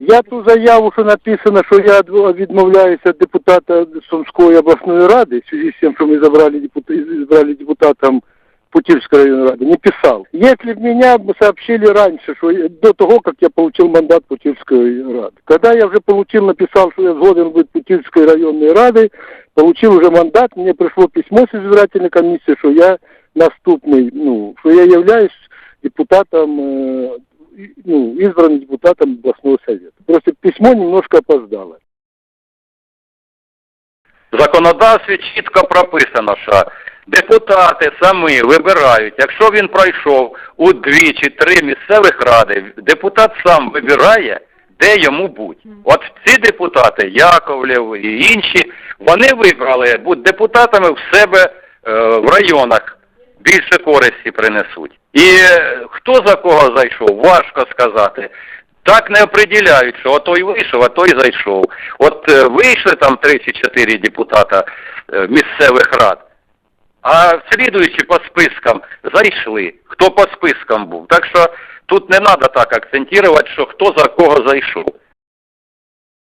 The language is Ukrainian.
Я ту заяву, що написано, що я від- відмовляюся від депутата Сумської обласної ради, в связи з тим, що ми забрали, депута, избрали депутатом Путильской районной рады, не писал. Если бы меня бы сообщили раньше, что я- до того, как я получил мандат Путильской рады. Когда я уже получил, написал, что я сгоден быть Путильской районной рады, получил уже мандат, мне пришло письмо с избирательной комиссии, что я наступный, ну, что я являюсь депутатом, э, и- ну, избранным депутатом областного совета. Письмо немножко опоздало. В законодавстві чітко прописано, що депутати самі вибирають. Якщо він пройшов у дві чи три місцевих ради, депутат сам вибирає, де йому бути. От ці депутати, Яковлєв і інші, вони вибрали бути депутатами в себе е, в районах. Більше користі принесуть. І е, хто за кого зайшов, важко сказати. Так не определяють, що й вийшов, а той зайшов. От е, вийшли там три чи чотири депутата е, місцевих рад, а слідуючи по спискам зайшли. Хто по спискам був. Так що тут не треба так акцентувати, що хто за кого зайшов.